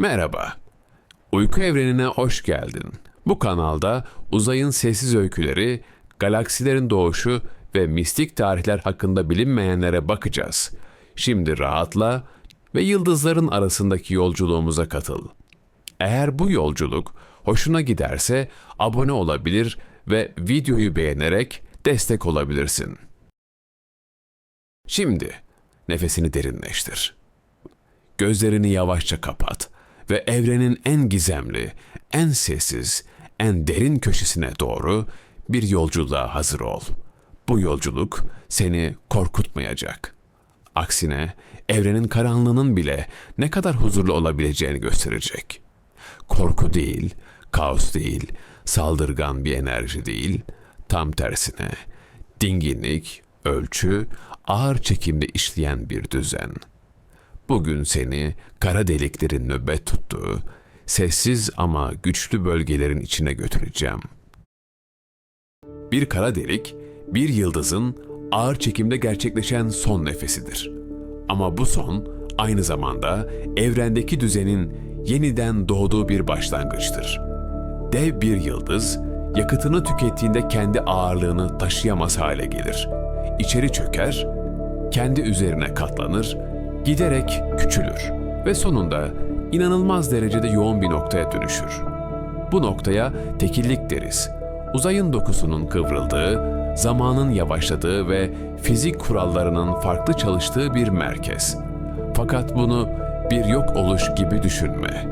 Merhaba. Uyku evrenine hoş geldin. Bu kanalda uzayın sessiz öyküleri, galaksilerin doğuşu ve mistik tarihler hakkında bilinmeyenlere bakacağız. Şimdi rahatla ve yıldızların arasındaki yolculuğumuza katıl. Eğer bu yolculuk hoşuna giderse abone olabilir ve videoyu beğenerek destek olabilirsin. Şimdi nefesini derinleştir. Gözlerini yavaşça kapat ve evrenin en gizemli, en sessiz, en derin köşesine doğru bir yolculuğa hazır ol. Bu yolculuk seni korkutmayacak. Aksine evrenin karanlığının bile ne kadar huzurlu olabileceğini gösterecek. Korku değil, kaos değil, saldırgan bir enerji değil, tam tersine dinginlik, ölçü, ağır çekimde işleyen bir düzen. Bugün seni kara deliklerin nöbet tuttuğu, sessiz ama güçlü bölgelerin içine götüreceğim. Bir kara delik, bir yıldızın ağır çekimde gerçekleşen son nefesidir. Ama bu son aynı zamanda evrendeki düzenin yeniden doğduğu bir başlangıçtır. Dev bir yıldız yakıtını tükettiğinde kendi ağırlığını taşıyamaz hale gelir. İçeri çöker, kendi üzerine katlanır, giderek küçülür ve sonunda inanılmaz derecede yoğun bir noktaya dönüşür. Bu noktaya tekillik deriz. Uzayın dokusunun kıvrıldığı, zamanın yavaşladığı ve fizik kurallarının farklı çalıştığı bir merkez. Fakat bunu bir yok oluş gibi düşünme.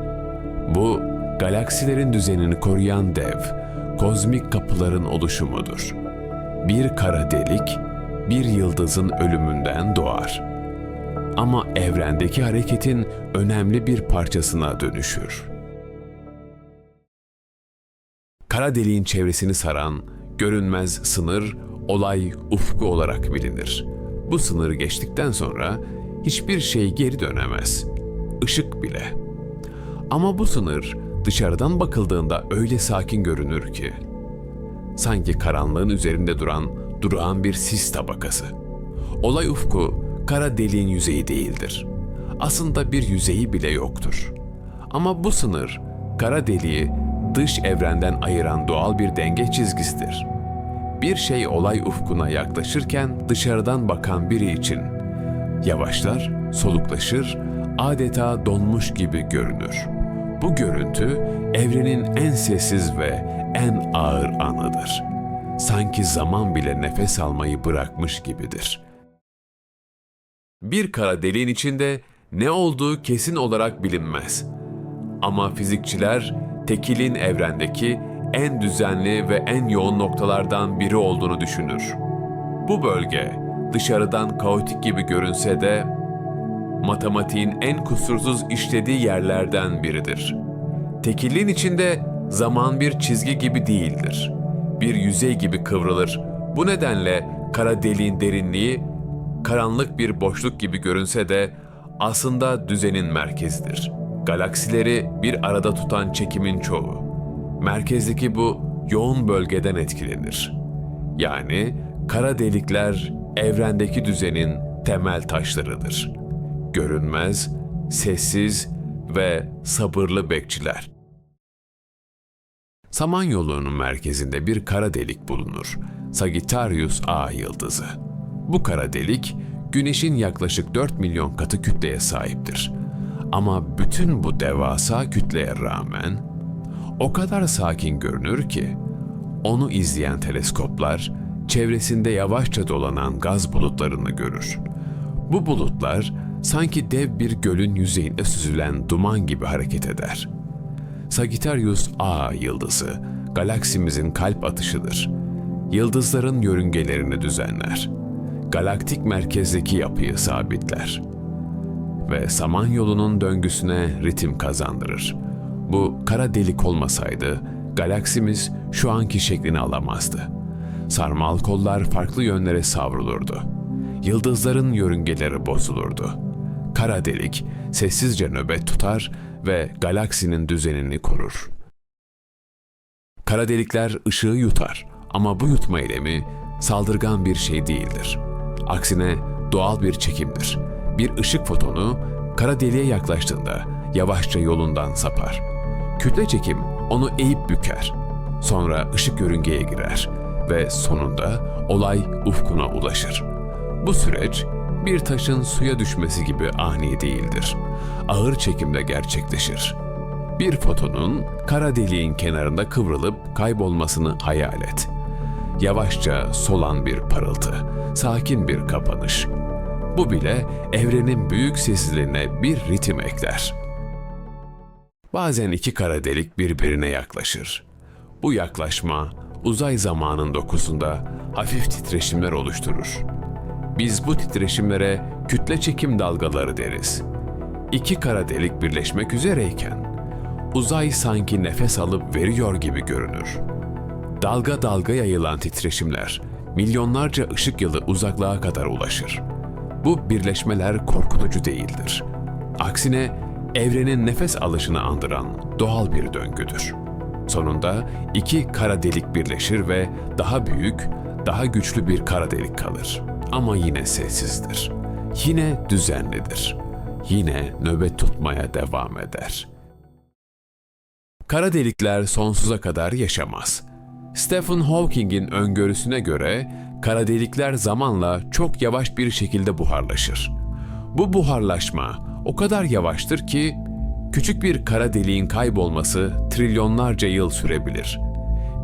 Bu galaksilerin düzenini koruyan dev, kozmik kapıların oluşumudur. Bir kara delik, bir yıldızın ölümünden doğar. Ama evrendeki hareketin önemli bir parçasına dönüşür. Kara deliğin çevresini saran görünmez sınır olay ufku olarak bilinir. Bu sınırı geçtikten sonra hiçbir şey geri dönemez. Işık bile. Ama bu sınır dışarıdan bakıldığında öyle sakin görünür ki sanki karanlığın üzerinde duran durağan bir sis tabakası. Olay ufku kara deliğin yüzeyi değildir. Aslında bir yüzeyi bile yoktur. Ama bu sınır kara deliği dış evrenden ayıran doğal bir denge çizgisidir. Bir şey olay ufkuna yaklaşırken dışarıdan bakan biri için yavaşlar, soluklaşır, adeta donmuş gibi görünür. Bu görüntü evrenin en sessiz ve en ağır anıdır. Sanki zaman bile nefes almayı bırakmış gibidir. Bir kara deliğin içinde ne olduğu kesin olarak bilinmez. Ama fizikçiler tekilin evrendeki en düzenli ve en yoğun noktalardan biri olduğunu düşünür. Bu bölge dışarıdan kaotik gibi görünse de matematiğin en kusursuz işlediği yerlerden biridir. Tekilliğin içinde zaman bir çizgi gibi değildir. Bir yüzey gibi kıvrılır. Bu nedenle kara deliğin derinliği karanlık bir boşluk gibi görünse de aslında düzenin merkezidir. Galaksileri bir arada tutan çekimin çoğu. Merkezdeki bu yoğun bölgeden etkilenir. Yani kara delikler evrendeki düzenin temel taşlarıdır. Görünmez, sessiz ve sabırlı bekçiler. Samanyolu'nun merkezinde bir kara delik bulunur. Sagittarius A yıldızı. Bu kara delik Güneş'in yaklaşık 4 milyon katı kütleye sahiptir. Ama bütün bu devasa kütleye rağmen o kadar sakin görünür ki onu izleyen teleskoplar çevresinde yavaşça dolanan gaz bulutlarını görür. Bu bulutlar sanki dev bir gölün yüzeyinde süzülen duman gibi hareket eder. Sagittarius A yıldızı galaksimizin kalp atışıdır. Yıldızların yörüngelerini düzenler. Galaktik merkezdeki yapıyı sabitler. Ve Samanyolu'nun döngüsüne ritim kazandırır. Bu kara delik olmasaydı galaksimiz şu anki şeklini alamazdı. Sarmal kollar farklı yönlere savrulurdu. Yıldızların yörüngeleri bozulurdu. Kara delik sessizce nöbet tutar ve galaksinin düzenini korur. Kara delikler ışığı yutar ama bu yutma eylemi saldırgan bir şey değildir. Aksine doğal bir çekimdir. Bir ışık fotonu kara deliğe yaklaştığında yavaşça yolundan sapar. Kütle çekim onu eğip büker. Sonra ışık yörüngeye girer ve sonunda olay ufkuna ulaşır. Bu süreç bir taşın suya düşmesi gibi ani değildir. Ağır çekimle gerçekleşir. Bir fotonun kara deliğin kenarında kıvrılıp kaybolmasını hayal et. Yavaşça solan bir parıltı, sakin bir kapanış. Bu bile evrenin büyük sessizliğine bir ritim ekler. Bazen iki kara delik birbirine yaklaşır. Bu yaklaşma uzay zamanın dokusunda hafif titreşimler oluşturur. Biz bu titreşimlere kütle çekim dalgaları deriz. İki kara delik birleşmek üzereyken uzay sanki nefes alıp veriyor gibi görünür. Dalga dalga yayılan titreşimler milyonlarca ışık yılı uzaklığa kadar ulaşır. Bu birleşmeler korkutucu değildir. Aksine evrenin nefes alışını andıran doğal bir döngüdür. Sonunda iki kara delik birleşir ve daha büyük, daha güçlü bir kara delik kalır. Ama yine sessizdir. Yine düzenlidir. Yine nöbet tutmaya devam eder. Kara delikler sonsuza kadar yaşamaz. Stephen Hawking'in öngörüsüne göre kara delikler zamanla çok yavaş bir şekilde buharlaşır. Bu buharlaşma o kadar yavaştır ki küçük bir kara deliğin kaybolması trilyonlarca yıl sürebilir.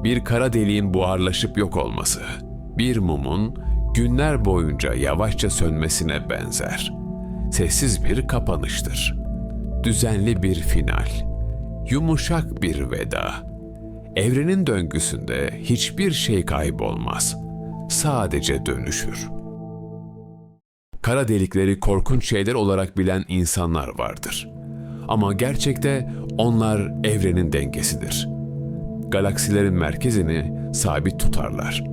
Bir kara deliğin buharlaşıp yok olması bir mumun günler boyunca yavaşça sönmesine benzer. Sessiz bir kapanıştır. Düzenli bir final. Yumuşak bir veda. Evrenin döngüsünde hiçbir şey kaybolmaz. Sadece dönüşür. Kara delikleri korkunç şeyler olarak bilen insanlar vardır. Ama gerçekte onlar evrenin dengesidir. Galaksilerin merkezini sabit tutarlar.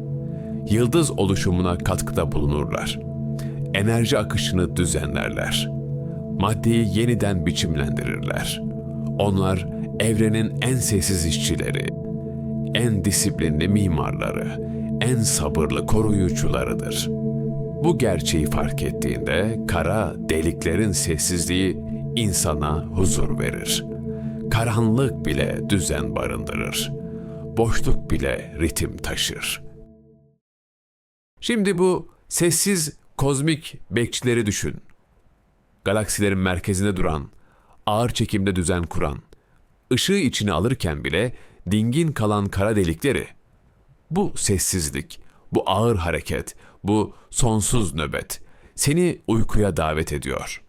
Yıldız oluşumuna katkıda bulunurlar. Enerji akışını düzenlerler. Maddeyi yeniden biçimlendirirler. Onlar evrenin en sessiz işçileri, en disiplinli mimarları, en sabırlı koruyucularıdır. Bu gerçeği fark ettiğinde kara deliklerin sessizliği insana huzur verir. Karanlık bile düzen barındırır. Boşluk bile ritim taşır. Şimdi bu sessiz kozmik bekçileri düşün. Galaksilerin merkezinde duran, ağır çekimde düzen kuran, ışığı içine alırken bile dingin kalan kara delikleri. Bu sessizlik, bu ağır hareket, bu sonsuz nöbet seni uykuya davet ediyor.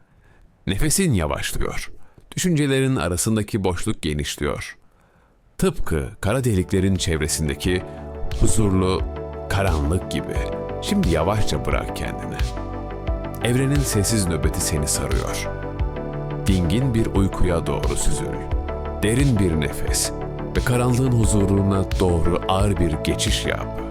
Nefesin yavaşlıyor. Düşüncelerin arasındaki boşluk genişliyor. Tıpkı kara deliklerin çevresindeki huzurlu karanlık gibi. Şimdi yavaşça bırak kendini. Evrenin sessiz nöbeti seni sarıyor. Dingin bir uykuya doğru süzül. Derin bir nefes karanlığın huzuruna doğru ağır bir geçiş yap.